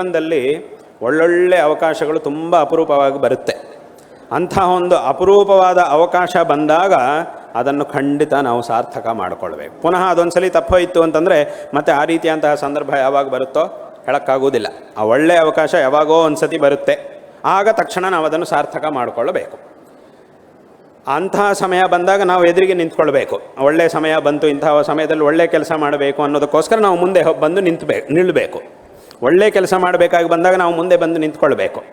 ಜೀವನದಲ್ಲಿ ಒಳ್ಳೊಳ್ಳೆ ಅವಕಾಶಗಳು ತುಂಬ ಅಪರೂಪವಾಗಿ ಬರುತ್ತೆ. ಅಂತಹ ಒಂದು ಅಪರೂಪವಾದ ಅವಕಾಶ ಬಂದಾಗ ಅದನ್ನು ಖಂಡಿತ ನಾವು ಸಾರ್ಥಕ ಮಾಡಿಕೊಳ್ಬೇಕು. ಪುನಃ ಅದೊಂದ್ಸಲಿ ಹೋಯಿತು ಅಂತಂದರೆ ಮತ್ತೆ ಆ ರೀತಿಯಂತಹ ಸಂದರ್ಭ ಯಾವಾಗ ಬರುತ್ತೋ ಹೇಳೋಕ್ಕಾಗೋದಿಲ್ಲ ಆ ಒಳ್ಳೆಯ ಅವಕಾಶ ಯಾವಾಗೋ ಒಂದು ಸತಿ ಬರುತ್ತೆ. ಆಗ ತಕ್ಷಣ ನಾವು ಅದನ್ನು ಸಾರ್ಥಕ ಮಾಡಿಕೊಳ್ಳಬೇಕು. ಅಂತಹ ಸಮಯ ಬಂದಾಗ ನಾವು ಎದುರಿಗೆ ನಿಂತ್ಕೊಳ್ಬೇಕು. ಒಳ್ಳೆಯ ಸಮಯ ಬಂತು, ಇಂತಹ ಸಮಯದಲ್ಲಿ ಒಳ್ಳೆಯ ಕೆಲಸ ಮಾಡಬೇಕು ಅನ್ನೋದಕ್ಕೋಸ್ಕರ ನಾವು ಮುಂದೆ ಬಂದು ನಿಂತಬೇಕು ನಿಲ್ಲಬೇಕು ಒಳ್ಳೆಯ ಕೆಲಸ ಮಾಡಬೇಕಾಗಿ ಬಂದಾಗ ನಾವು ಮುಂದೆ ಬಂದು ನಿಂತ್ಕೊಳ್ಬೇಕು.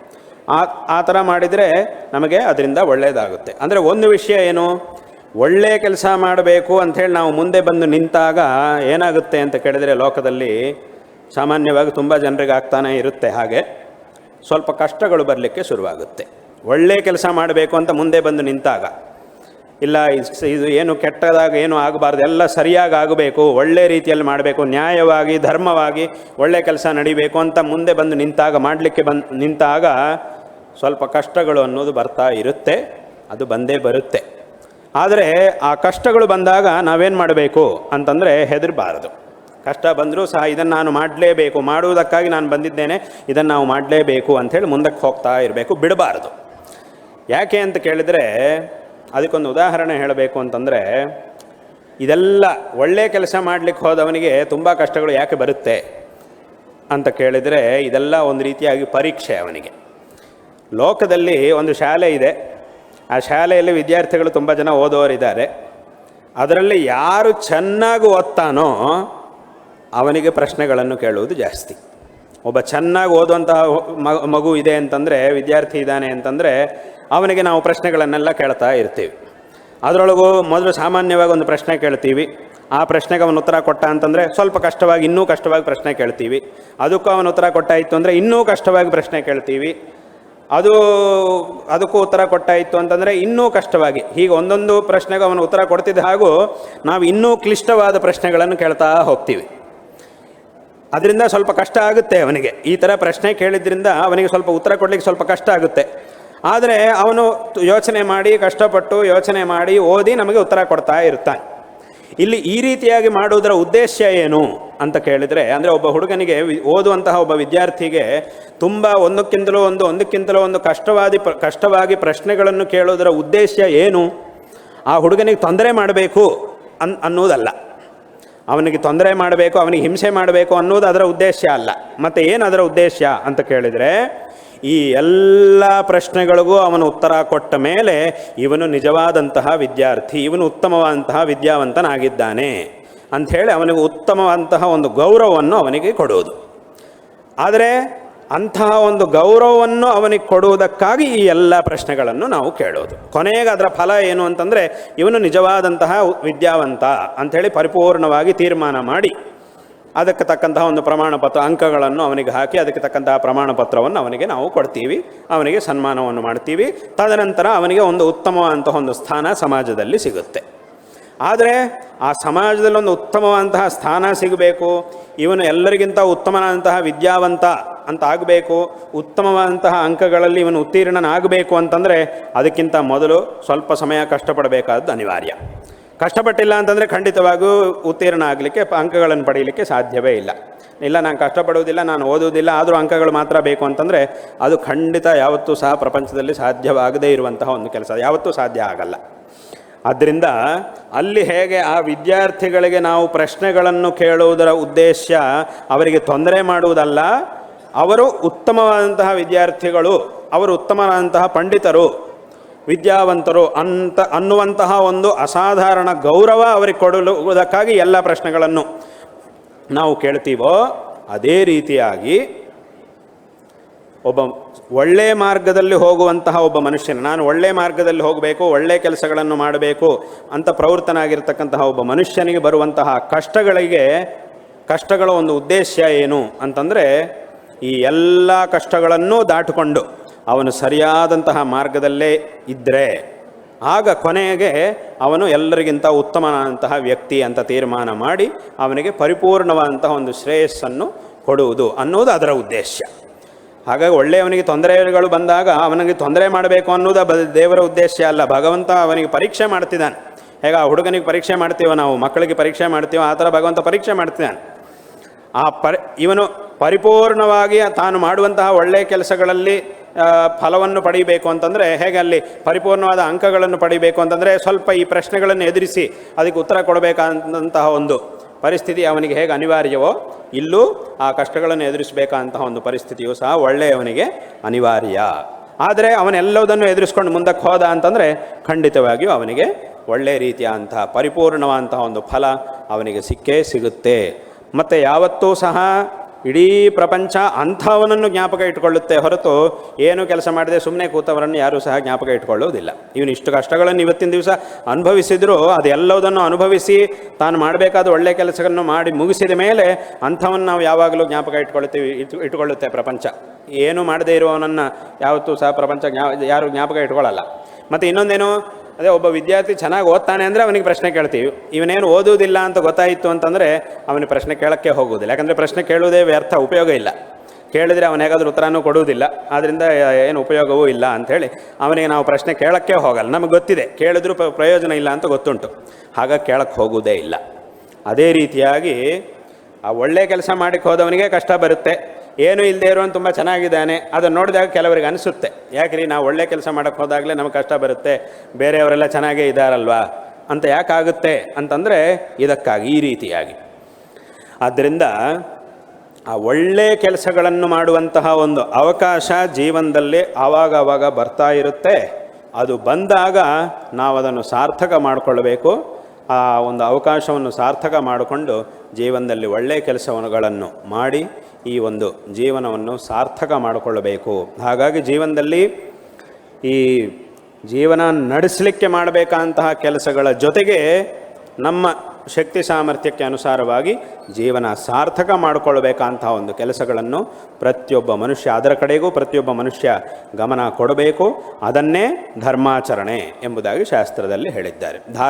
ಆ ಆ ಥರ ಮಾಡಿದರೆ ನಮಗೆ ಅದರಿಂದ ಒಳ್ಳೆಯದಾಗುತ್ತೆ ಅಂದರೆ ಒಂದು ವಿಷಯ ಏನು? ಒಳ್ಳೆಯ ಕೆಲಸ ಮಾಡಬೇಕು ಅಂಥೇಳಿ ನಾವು ಮುಂದೆ ಬಂದು ನಿಂತಾಗ ಏನಾಗುತ್ತೆ ಅಂತ ಕೇಳಿದರೆ ಲೋಕದಲ್ಲಿ ಸಾಮಾನ್ಯವಾಗಿ ತುಂಬ ಜನರಿಗೆ ಆಗ್ತಾನೆ ಇರುತ್ತೆ ಹಾಗೆ. ಸ್ವಲ್ಪ ಕಷ್ಟಗಳು ಬರಲಿಕ್ಕೆ ಶುರುವಾಗುತ್ತೆ. ಒಳ್ಳೆಯ ಕೆಲಸ ಮಾಡಬೇಕು ಅಂತ ಮುಂದೆ ಬಂದು ನಿಂತಾಗ. ಇಲ್ಲ ಇದು ಏನು ಕೆಟ್ಟದಾಗ ಏನು ಆಗಬಾರ್ದು, ಎಲ್ಲ ಸರಿಯಾಗಿ ಆಗಬೇಕು, ಒಳ್ಳೆ ರೀತಿಯಲ್ಲಿ ಮಾಡಬೇಕು, ನ್ಯಾಯವಾಗಿ, ಧರ್ಮವಾಗಿ ಒಳ್ಳೆ ಕೆಲಸ ನಡಿಬೇಕು ಅಂತ ಮುಂದೆ ಬಂದು ನಿಂತಾಗ, ಮಾಡಲಿಕ್ಕೆ ಬಂದು, ನಿಂತಾಗ ಸ್ವಲ್ಪ ಕಷ್ಟಗಳು ಅನ್ನೋದು ಬರ್ತಾ ಇರುತ್ತೆ, ಅದು ಬಂದೇ ಬರುತ್ತೆ. ಆದರೆ ಆ ಕಷ್ಟಗಳು ಬಂದಾಗ ನಾವೇನು ಮಾಡಬೇಕು ಅಂತಂದರೆ ಹೆದರಬಾರದು. ಕಷ್ಟ ಬಂದರೂ ಸಹ ಇದನ್ನು ನಾನು ಮಾಡಲೇಬೇಕು, ಮಾಡುವುದಕ್ಕಾಗಿ ನಾನು ಬಂದಿದ್ದೇನೆ, ಇದನ್ನು ನಾವು ಮಾಡಲೇಬೇಕು ಅಂಥೇಳಿ ಮುಂದಕ್ಕೆ ಹೋಗ್ತಾ ಇರಬೇಕು, ಬಿಡಬಾರದು. ಯಾಕೆ ಅಂತ ಕೇಳಿದರೆ ಅದಕ್ಕೊಂದು ಉದಾಹರಣೆ ಹೇಳಬೇಕು ಅಂತಂದರೆ, ಇದೆಲ್ಲ ಒಳ್ಳೆ ಕೆಲಸ ಮಾಡಲಿಕ್ಕೆ ಹೋದವನಿಗೆ ತುಂಬ ಕಷ್ಟಗಳು ಯಾಕೆ ಬರುತ್ತೆ ಅಂತ ಕೇಳಿದರೆ, ಇದೆಲ್ಲ ಒಂದು ರೀತಿಯಾಗಿ ಪರೀಕ್ಷೆ ಅವನಿಗೆ. ಲೋಕದಲ್ಲಿ ಒಂದು ಶಾಲೆ ಇದೆ. ಆ ಶಾಲೆಯಲ್ಲಿ ವಿದ್ಯಾರ್ಥಿಗಳು ತುಂಬ ಜನ ಓದೋರಿದ್ದಾರೆ. ಅದರಲ್ಲಿ ಯಾರು ಚೆನ್ನಾಗಿ ಓದ್ತಾನೋ ಅವನಿಗೆ ಪ್ರಶ್ನೆಗಳನ್ನು ಕೇಳುವುದು ಜಾಸ್ತಿ. ಒಬ್ಬ ಚೆನ್ನಾಗಿ ಓದುವಂತಹ ಮಗು ಇದೆ ಅಂತಂದರೆ, ವಿದ್ಯಾರ್ಥಿ ಇದ್ದಾನೆ ಅಂತಂದರೆ, ಅವನಿಗೆ ನಾವು ಪ್ರಶ್ನೆಗಳನ್ನೆಲ್ಲ ಕೇಳ್ತಾ ಇರ್ತೀವಿ. ಅದರೊಳಗೂ ಮೊದಲು ಸಾಮಾನ್ಯವಾಗಿ ಒಂದು ಪ್ರಶ್ನೆ ಕೇಳ್ತೀವಿ. ಆ ಪ್ರಶ್ನೆಗೆ ಅವನು ಉತ್ತರ ಕೊಟ್ಟ ಅಂತಂದರೆ, ಸ್ವಲ್ಪ ಕಷ್ಟವಾಗಿ, ಇನ್ನೂ ಕಷ್ಟವಾಗಿ ಪ್ರಶ್ನೆ ಕೇಳ್ತೀವಿ. ಅದಕ್ಕೂ ಅವನು ಉತ್ತರ ಕೊಟ್ಟಾಯಿತು ಅಂದರೆ, ಇನ್ನೂ ಕಷ್ಟವಾಗಿ ಪ್ರಶ್ನೆ ಕೇಳ್ತೀವಿ. ಅದು, ಅದಕ್ಕೂ ಉತ್ತರ ಕೊಟ್ಟಾಯಿತು ಅಂತಂದರೆ, ಇನ್ನೂ ಕಷ್ಟವಾಗಿ. ಹೀಗೆ ಒಂದೊಂದು ಪ್ರಶ್ನೆಗೆ ಅವನು ಉತ್ತರ ಕೊಡ್ತಿದ್ದ ಹಾಗೂ ನಾವು ಇನ್ನೂ ಕ್ಲಿಷ್ಟವಾದ ಪ್ರಶ್ನೆಗಳನ್ನು ಕೇಳ್ತಾ ಹೋಗ್ತೀವಿ. ಅದರಿಂದ ಸ್ವಲ್ಪ ಕಷ್ಟ ಆಗುತ್ತೆ ಅವನಿಗೆ. ಈ ಥರ ಪ್ರಶ್ನೆ ಕೇಳಿದ್ರಿಂದ ಅವನಿಗೆ ಸ್ವಲ್ಪ ಉತ್ತರ ಕೊಡಲಿಕ್ಕೆ ಸ್ವಲ್ಪ ಕಷ್ಟ ಆಗುತ್ತೆ. ಆದರೆ ಅವನು ಯೋಚನೆ ಮಾಡಿ, ಕಷ್ಟಪಟ್ಟು ಯೋಚನೆ ಮಾಡಿ, ಓದಿ ನಮಗೆ ಉತ್ತರ ಕೊಡ್ತಾ ಇರ್ತಾನೆ ಇಲ್ಲಿ ಈ ರೀತಿಯಾಗಿ ಮಾಡುವುದರ ಉದ್ದೇಶ ಏನು ಅಂತ ಕೇಳಿದರೆ, ಅಂದರೆ ಒಬ್ಬ ಹುಡುಗನಿಗೆ ಓದುವಂತಹ ಒಬ್ಬ ವಿದ್ಯಾರ್ಥಿಗೆ ತುಂಬ ಒಂದಕ್ಕಿಂತಲೂ ಒಂದು ಒಂದಕ್ಕಿಂತಲೂ ಒಂದು ಕಷ್ಟವಾದಿ ಕಷ್ಟವಾಗಿ ಪ್ರಶ್ನೆಗಳನ್ನು ಕೇಳುವುದರ ಉದ್ದೇಶ ಏನು? ಆ ಹುಡುಗನಿಗೆ ತೊಂದರೆ ಮಾಡಬೇಕು ಅನ್ ಅನ್ನೋದಲ್ಲ ಅವನಿಗೆ ತೊಂದರೆ ಮಾಡಬೇಕು, ಅವನಿಗೆ ಹಿಂಸೆ ಮಾಡಬೇಕು ಅನ್ನೋದು ಅದರ ಉದ್ದೇಶ ಅಲ್ಲ. ಮತ್ತು ಏನು ಅದರ ಉದ್ದೇಶ ಅಂತ ಕೇಳಿದರೆ, ಈ ಎಲ್ಲ ಪ್ರಶ್ನೆಗಳಿಗೂ ಅವನು ಉತ್ತರ ಕೊಟ್ಟ ಮೇಲೆ ಇವನು ನಿಜವಾದಂತಹ ವಿದ್ಯಾರ್ಥಿ, ಇವನು ಉತ್ತಮವಾದಂತಹ ವಿದ್ಯಾವಂತನಾಗಿದ್ದಾನೆ ಅಂಥೇಳಿ ಅವನಿಗೆ ಉತ್ತಮವಾದಂತಹ ಒಂದು ಗೌರವವನ್ನು ಅವನಿಗೆ ಕೊಡೋದು. ಆದರೆ ಅಂತಹ ಒಂದು ಗೌರವವನ್ನು ಅವನಿಗೆ ಕೊಡುವುದಕ್ಕಾಗಿ ಈ ಎಲ್ಲ ಪ್ರಶ್ನೆಗಳನ್ನು ನಾವು ಕೇಳೋದು. ಕೊನೆಗೆ ಅದರ ಫಲ ಏನು ಅಂತಂದರೆ, ಇವನು ನಿಜವಾದಂತಹ ವಿದ್ಯಾವಂತ ಅಂಥೇಳಿ ಪರಿಪೂರ್ಣವಾಗಿ ತೀರ್ಮಾನ ಮಾಡಿ, ಅದಕ್ಕೆ ತಕ್ಕಂತಹ ಒಂದು ಪ್ರಮಾಣ ಪತ್ರ ಅಂಕಗಳನ್ನು ಅವನಿಗೆ ಹಾಕಿ, ಅದಕ್ಕೆ ತಕ್ಕಂತಹ ಪ್ರಮಾಣ ಪತ್ರವನ್ನು ಅವನಿಗೆ ನಾವು ಕೊಡ್ತೀವಿ, ಅವನಿಗೆ ಸನ್ಮಾನವನ್ನು ಮಾಡ್ತೀವಿ, ತದನಂತರ ಅವನಿಗೆ ಒಂದು ಉತ್ತಮವಾದಂತಹ ಒಂದು ಸ್ಥಾನ ಸಮಾಜದಲ್ಲಿ ಸಿಗುತ್ತೆ. ಆದರೆ ಆ ಸಮಾಜದಲ್ಲಿ ಒಂದು ಉತ್ತಮವಾದಂತಹ ಸ್ಥಾನ ಸಿಗಬೇಕು, ಇವನು ಎಲ್ಲರಿಗಿಂತ ಉತ್ತಮನಾದಂತಹ ವಿದ್ಯಾವಂತ ಅಂತ ಆಗಬೇಕು ಉತ್ತಮವಾದಂತಹ ಅಂಕಗಳಲ್ಲಿ ಇವನು ಉತ್ತೀರ್ಣನಾಗಬೇಕು ಅಂತಂದರೆ ಅದಕ್ಕಿಂತ ಮೊದಲು ಸ್ವಲ್ಪ ಸಮಯ ಕಷ್ಟಪಡಬೇಕಾದ್ದು ಅನಿವಾರ್ಯ. ಕಷ್ಟಪಟ್ಟಿಲ್ಲ ಅಂತಂದರೆ ಖಂಡಿತವಾಗೂ ಉತ್ತೀರ್ಣ ಆಗಲಿಕ್ಕೆ ಅಂಕಗಳನ್ನು ಪಡೆಯಲಿಕ್ಕೆ ಸಾಧ್ಯವೇ ಇಲ್ಲ. ಇಲ್ಲ, ನಾನು ಕಷ್ಟಪಡುವುದಿಲ್ಲ, ನಾನು ಓದುವುದಿಲ್ಲ, ಆದರೂ ಅಂಕಗಳು ಮಾತ್ರ ಬೇಕು ಅಂತಂದರೆ ಅದು ಖಂಡಿತ ಯಾವತ್ತೂ ಸಹ ಪ್ರಪಂಚದಲ್ಲಿ ಸಾಧ್ಯವಾಗದೇ ಇರುವಂತಹ ಒಂದು ಕೆಲಸ. ಯಾವತ್ತೂ ಸಾಧ್ಯ ಆಗಲ್ಲ. ಆದ್ದರಿಂದ ಅಲ್ಲಿ ಹೇಗೆ ಆ ವಿದ್ಯಾರ್ಥಿಗಳಿಗೆ ನಾವು ಪ್ರಶ್ನೆಗಳನ್ನು ಕೇಳುವುದರ ಉದ್ದೇಶ ಅವರಿಗೆ ತೊಂದರೆ ಮಾಡುವುದಲ್ಲ ಅವರು ಉತ್ತಮವಾದಂತಹ ವಿದ್ಯಾರ್ಥಿಗಳು, ಅವರು ಉತ್ತಮವಾದಂತಹ ಪಂಡಿತರು, ವಿದ್ಯಾವಂತರು ಅಂತ ಅನ್ನುವಂತಹ ಒಂದು ಅಸಾಧಾರಣ ಗೌರವ ಅವರಿಗೆ ಕೊಡಲುವುದಕ್ಕಾಗಿ ಎಲ್ಲ ಪ್ರಶ್ನೆಗಳನ್ನು ನಾವು ಕೇಳ್ತೀವೋ, ಅದೇ ರೀತಿಯಾಗಿ ಒಬ್ಬ ಒಳ್ಳೆಯ ಮಾರ್ಗದಲ್ಲಿ ಹೋಗುವಂತಹ ಒಬ್ಬ ಮನುಷ್ಯನ, ನಾನು ಒಳ್ಳೆಯ ಮಾರ್ಗದಲ್ಲಿ ಹೋಗಬೇಕು ಒಳ್ಳೆಯ ಕೆಲಸಗಳನ್ನು ಮಾಡಬೇಕು ಅಂತ ಪ್ರವೃತ್ತನಾಗಿರ್ತಕ್ಕಂತಹ ಒಬ್ಬ ಮನುಷ್ಯನಿಗೆ ಬರುವಂತಹ ಕಷ್ಟಗಳಿಗೆ, ಕಷ್ಟಗಳ ಒಂದು ಉದ್ದೇಶ ಏನು ಅಂತಂದರೆ ಈ ಎಲ್ಲ ಕಷ್ಟಗಳನ್ನು ದಾಟಿಕೊಂಡು ಅವನು ಸರಿಯಾದಂತಹ ಮಾರ್ಗದಲ್ಲೇ ಇದ್ದರೆ ಆಗ ಕೊನೆಗೆ ಅವನು ಎಲ್ಲರಿಗಿಂತ ಉತ್ತಮನಾದಂತಹ ವ್ಯಕ್ತಿ ಅಂತ ತೀರ್ಮಾನ ಮಾಡಿ ಅವನಿಗೆ ಪರಿಪೂರ್ಣವಾದಂತಹ ಒಂದು ಶ್ರೇಯಸ್ಸನ್ನು ಕೊಡುವುದು ಅನ್ನೋದು ಅದರ ಉದ್ದೇಶ. ಹಾಗಾಗಿ ಒಳ್ಳೆಯವನಿಗೆ ತೊಂದರೆಗಳು ಬಂದಾಗ ಅವನಿಗೆ ತೊಂದರೆ ಮಾಡಬೇಕು ಅನ್ನೋದು ಬ, ದೇವರ ಉದ್ದೇಶ ಅಲ್ಲ. ಭಗವಂತ ಅವನಿಗೆ ಪರೀಕ್ಷೆ ಮಾಡ್ತಿದ್ದಾನೆ. ಹೇಗೆ, ಆ ಹುಡುಗನಿಗೆ ಪರೀಕ್ಷೆ ಮಾಡ್ತೀವೋ ನಾವು? ಮಕ್ಕಳಿಗೆ ಪರೀಕ್ಷೆ ಮಾಡ್ತೀವೋ? ಆ ಥರ ಭಗವಂತ ಪರೀಕ್ಷೆ ಮಾಡ್ತಿದ್ದಾನೆ. ಆ ಪರಿ, ಇವನು ಪರಿಪೂರ್ಣವಾಗಿ ತಾನು ಮಾಡುವಂತಹ ಒಳ್ಳೆಯ ಕೆಲಸಗಳಲ್ಲಿ ಫಲವನ್ನು ಪಡೀಬೇಕು ಅಂತಂದರೆ, ಹೇಗೆ ಅಲ್ಲಿ ಪರಿಪೂರ್ಣವಾದ ಅಂಕಗಳನ್ನು ಪಡಿಬೇಕು ಅಂತಂದರೆ, ಸ್ವಲ್ಪ ಈ ಪ್ರಶ್ನೆಗಳನ್ನು ಎದುರಿಸಿ ಅದಕ್ಕೆ ಉತ್ತರ ಕೊಡಬೇಕಾದಂತಹ ಒಂದು ಪರಿಸ್ಥಿತಿ ಅವನಿಗೆ ಹೇಗೆ ಅನಿವಾರ್ಯವೋ, ಇಲ್ಲೂ ಆ ಕಷ್ಟಗಳನ್ನು ಎದುರಿಸಬೇಕಂತಹ ಒಂದು ಪರಿಸ್ಥಿತಿಯು ಸಹ ಒಳ್ಳೆಯವನಿಗೆ ಅನಿವಾರ್ಯ. ಆದರೆ ಅವನೆಲ್ಲವುದನ್ನು ಎದುರಿಸ್ಕೊಂಡು ಮುಂದಕ್ಕೆ ಹೋದ ಅಂತಂದರೆ, ಖಂಡಿತವಾಗಿಯೂ ಅವನಿಗೆ ಒಳ್ಳೆಯ ರೀತಿಯ ಅಂತಹ ಪರಿಪೂರ್ಣವಾದಂತಹ ಒಂದು ಫಲ ಅವನಿಗೆ ಸಿಕ್ಕೇ ಸಿಗುತ್ತೆ. ಮತ್ತು ಯಾವತ್ತೂ ಸಹ ಇಡೀ ಪ್ರಪಂಚ ಅಂಥವನನ್ನು ಜ್ಞಾಪಕ ಇಟ್ಕೊಳ್ಳುತ್ತೆ ಹೊರತು ಏನು ಕೆಲಸ ಮಾಡದೆ ಸುಮ್ಮನೆ ಕೂತವರನ್ನು ಯಾರೂ ಸಹ ಜ್ಞಾಪಕ ಇಟ್ಕೊಳ್ಳೋದಿಲ್ಲ ಇವನು ಇಷ್ಟು ಕಷ್ಟಗಳನ್ನು ಇವತ್ತಿನ ದಿವಸ ಅನುಭವಿಸಿದ್ರು ಅದೆಲ್ಲವುದನ್ನು ಅನುಭವಿಸಿ ತಾನು ಮಾಡಬೇಕಾದ ಒಳ್ಳೆಯ ಕೆಲಸಗಳನ್ನು ಮಾಡಿ ಮುಗಿಸಿದ ಮೇಲೆ ಅಂಥವನ್ನು ನಾವು ಯಾವಾಗಲೂ ಜ್ಞಾಪಕ ಇಟ್ಕೊಳ್ತೀವಿ ಇಟ್ಟು ಇಟ್ಕೊಳ್ಳುತ್ತೆ ಪ್ರಪಂಚ. ಏನು ಮಾಡದೇ ಇರುವವನನ್ನು ಯಾವತ್ತೂ ಸಹ ಪ್ರಪಂಚ ಜ್ಞಾ, ಯಾರು ಜ್ಞಾಪಕ ಇಟ್ಕೊಳ್ಳಲ್ಲ ಮತ್ತು ಇನ್ನೊಂದೇನು? ಅದೇ ಒಬ್ಬ ವಿದ್ಯಾರ್ಥಿ ಚೆನ್ನಾಗಿ ಓದ್ತಾನೆ ಅಂದರೆ ಅವನಿಗೆ ಪ್ರಶ್ನೆ ಕೇಳ್ತೀವಿ. ಇವನೇನು ಓದುವುದಿಲ್ಲ ಅಂತ ಗೊತ್ತಾಯಿತು ಅಂತಂದರೆ ಅವನಿಗೆ ಪ್ರಶ್ನೆ ಕೇಳೋಕ್ಕೆ ಹೋಗುವುದಿಲ್ಲ. ಯಾಕಂದರೆ ಪ್ರಶ್ನೆ ಕೇಳುವುದೇ ವ್ಯರ್ಥ, ಉಪಯೋಗ ಇಲ್ಲ. ಕೇಳಿದರೆ ಅವನು ಹೇಗಾದರೂ ಉತ್ತರನೂ ಕೊಡುವುದಿಲ್ಲ. ಆದ್ದರಿಂದ ಏನು ಉಪಯೋಗವೂ ಇಲ್ಲ ಅಂಥೇಳಿ ಅವನಿಗೆ ನಾವು ಪ್ರಶ್ನೆ ಕೇಳೋಕ್ಕೆ ಹೋಗಲ್ಲ. ನಮಗೆ ಗೊತ್ತಿದೆ, ಕೇಳಿದ್ರೂ ಪ್ರ- ಪ್ರಯೋಜನ ಇಲ್ಲ ಅಂತ ಗೊತ್ತುಂಟು. ಹಾಗಾಗಿ ಕೇಳಕ್ಕೆ ಹೋಗುವುದೇ ಇಲ್ಲ. ಅದೇ ರೀತಿಯಾಗಿ ಆ ಒಳ್ಳೆ ಕೆಲಸ ಮಾಡಿಕ್ಕೆ ಹೋದವನಿಗೆ ಕಷ್ಟ ಬರುತ್ತೆ. ಏನು ಇಲ್ಲದೆ ಇರೋನು ತುಂಬ ಚೆನ್ನಾಗಿದ್ದಾನೆ. ಅದನ್ನು ನೋಡಿದಾಗ ಕೆಲವರಿಗೆ ಅನಿಸುತ್ತೆ. ಯಾಕ್ರಿ ನಾವು ಒಳ್ಳೆ ಕೆಲಸ ಮಾಡೋಕ್ಕೆ ಹೋದಾಗಲೇ ನಮಗೆ ಕಷ್ಟ ಬರುತ್ತೆ. ಬೇರೆಯವರೆಲ್ಲ ಚೆನ್ನಾಗೇ ಇದ್ದಾರಲ್ವಾ ಅಂತ ಯಾಕಾಗುತ್ತೆ ಅಂತಂದರೆ ಇದಕ್ಕಾಗಿ ಈ ರೀತಿಯಾಗಿ. ಆದ್ದರಿಂದ ಆ ಒಳ್ಳೆಯ ಕೆಲಸಗಳನ್ನು ಮಾಡುವಂತಹ ಒಂದು ಅವಕಾಶ ಜೀವನದಲ್ಲಿ ಆವಾಗ ಆವಾಗ ಬರ್ತಾ ಇರುತ್ತೆ. ಅದು ಬಂದಾಗ ನಾವು ಅದನ್ನು ಸಾರ್ಥಕ ಮಾಡಿಕೊಳ್ಬೇಕು. ಆ ಒಂದು ಅವಕಾಶವನ್ನು ಸಾರ್ಥಕ ಮಾಡಿಕೊಂಡು ಜೀವನದಲ್ಲಿ ಒಳ್ಳೆಯ ಕೆಲಸಗಳನ್ನು ಮಾಡಿ ಈ ಒಂದು ಜೀವನವನ್ನು ಸಾರ್ಥಕ ಮಾಡಿಕೊಳ್ಳಬೇಕು. ಹಾಗಾಗಿ ಜೀವನದಲ್ಲಿ ಈ ಜೀವನ ನಡೆಸಲಿಕ್ಕೆ ಮಾಡಬೇಕಂತಹ ಕೆಲಸಗಳ ಜೊತೆಗೆ ನಮ್ಮ ಶಕ್ತಿ ಸಾಮರ್ಥ್ಯಕ್ಕೆ ಅನುಸಾರವಾಗಿ ಜೀವನ ಸಾರ್ಥಕ ಮಾಡಿಕೊಳ್ಬೇಕಂತಹ ಒಂದು ಕೆಲಸಗಳನ್ನು ಪ್ರತಿಯೊಬ್ಬ ಮನುಷ್ಯ, ಅದರ ಕಡೆಗೂ ಪ್ರತಿಯೊಬ್ಬ ಮನುಷ್ಯ ಗಮನ ಕೊಡಬೇಕು. ಅದನ್ನೇ ಧರ್ಮಾಚರಣೆ ಎಂಬುದಾಗಿ ಶಾಸ್ತ್ರದಲ್ಲಿ ಹೇಳಿದ್ದಾರೆ. ಧಾರ್ಮ